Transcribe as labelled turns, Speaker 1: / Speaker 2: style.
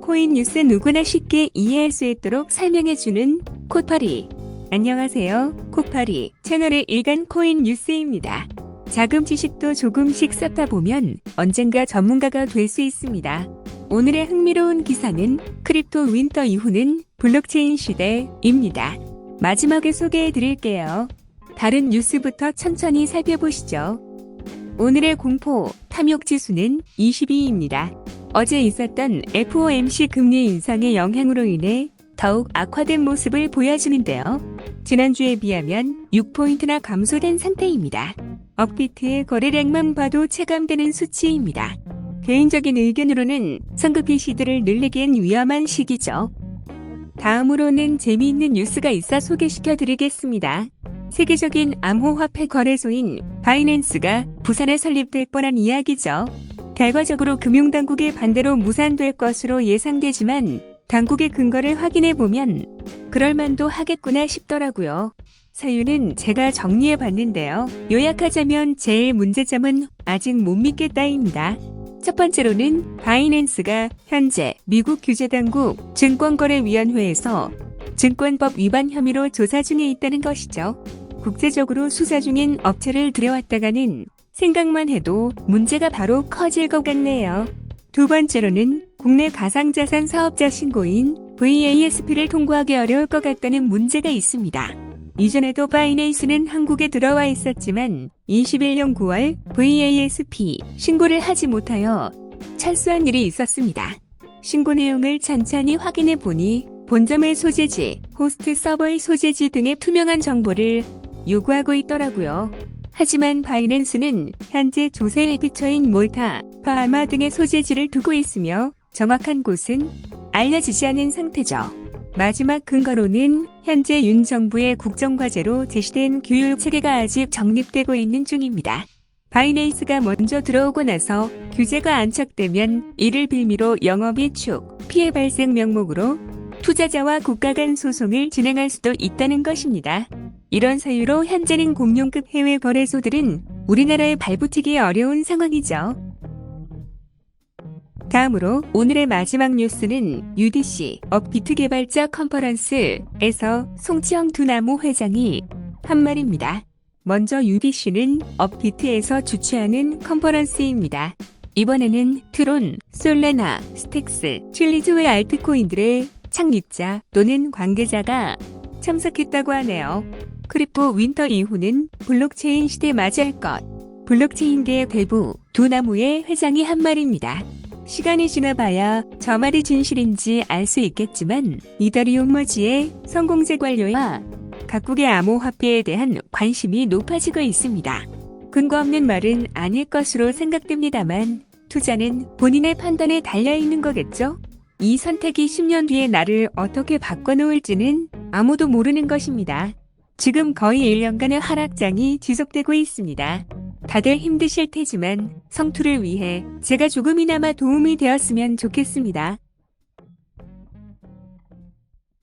Speaker 1: 코인 뉴스 누구나 쉽게 이해할 수 있도록 설명해주는 코파리. 안녕하세요. 코파리 채널의 일간 코인 뉴스입니다. 자금 지식도 조금씩 쌓다 보면 언젠가 전문가가 될 수 있습니다. 오늘의 흥미로운 기사는 크립토 윈터 이후는 블록체인 시대입니다. 마지막에 소개해 드릴게요. 다른 뉴스부터 천천히 살펴보시죠. 오늘의 공포 탐욕 지수는 22입니다. 어제 있었던 FOMC 금리 인상의 영향으로 인해 더욱 악화된 모습을 보여주는데요. 지난주에 비하면 6포인트나 감소된 상태입니다. 업비트의 거래량만 봐도 체감되는 수치입니다. 개인적인 의견으로는 성급히 시드를 늘리기엔 위험한 시기죠. 다음으로는 재미있는 뉴스가 있어 소개시켜 드리겠습니다. 세계적인 암호화폐 거래소인 바이낸스가 부산에 설립될 뻔한 이야기죠. 결과적으로 금융당국의 반대로 무산될 것으로 예상되지만 당국의 근거를 확인해 보면 그럴만도 하겠구나 싶더라고요. 사유는 제가 정리해 봤는데요. 요약하자면 제일 문제점은 아직 못 믿겠다입니다. 첫 번째로는 바이낸스가 현재 미국 규제당국 증권거래위원회에서 증권법 위반 혐의로 조사 중에 있다는 것이죠. 국제적으로 수사 중인 업체를 들여왔다가는 생각만 해도 문제가 바로 커질 것 같네요. 두 번째로는 국내 가상자산 사업자 신고인 VASP를 통과하기 어려울 것 같다는 문제가 있습니다. 이전에도 바이낸스는 한국에 들어와 있었지만 21년 9월 VASP 신고를 하지 못하여 철수한 일이 있었습니다. 신고 내용을 천천히 확인해 보니 본점의 소재지, 호스트 서버의 소재지 등의 투명한 정보를 요구하고 있더라고요. 하지만 바이낸스는 현재 조세 에피처인 몰타, 바하마 등의 소재지를 두고 있으며 정확한 곳은 알려지지 않은 상태죠. 마지막 근거로는 현재 윤 정부의 국정과제로 제시된 교육 체계가 아직 정립되고 있는 중입니다. 바이낸스가 먼저 들어오고 나서 규제가 안착되면 이를 빌미로 영업이 축, 피해 발생 명목으로 투자자와 국가 간 소송을 진행할 수도 있다는 것입니다. 이런 사유로 현재는 공룡급 해외 거래소들은 우리나라에 발붙이기 어려운 상황이죠. 다음으로 오늘의 마지막 뉴스는 UDC 업비트 개발자 컨퍼런스에서 송치영 두나무 회장이 한 말입니다. 먼저 UDC는 업비트에서 주최하는 컨퍼런스입니다. 이번에는 트론, 솔레나, 스택스, 칠리즈 외 알트코인들의 창립자 또는 관계자가 참석했다고 하네요. 크리포 윈터 이후는 블록체인 시대 맞이할 것. 블록체인계의 대부 두 나무의 회장이 한 말입니다. 시간이 지나봐야 저 말이 진실인지 알 수 있겠지만 이더리움 머지의 성공제 관료와 각국의 암호화폐에 대한 관심이 높아지고 있습니다. 근거 없는 말은 아닐 것으로 생각됩니다만 투자는 본인의 판단에 달려 있는 거겠죠? 이 선택이 10년 뒤에 나를 어떻게 바꿔놓을지는 아무도 모르는 것입니다. 지금 거의 1년간의 하락장이 지속되고 있습니다. 다들 힘드실 테지만 성투를 위해 제가 조금이나마 도움이 되었으면 좋겠습니다.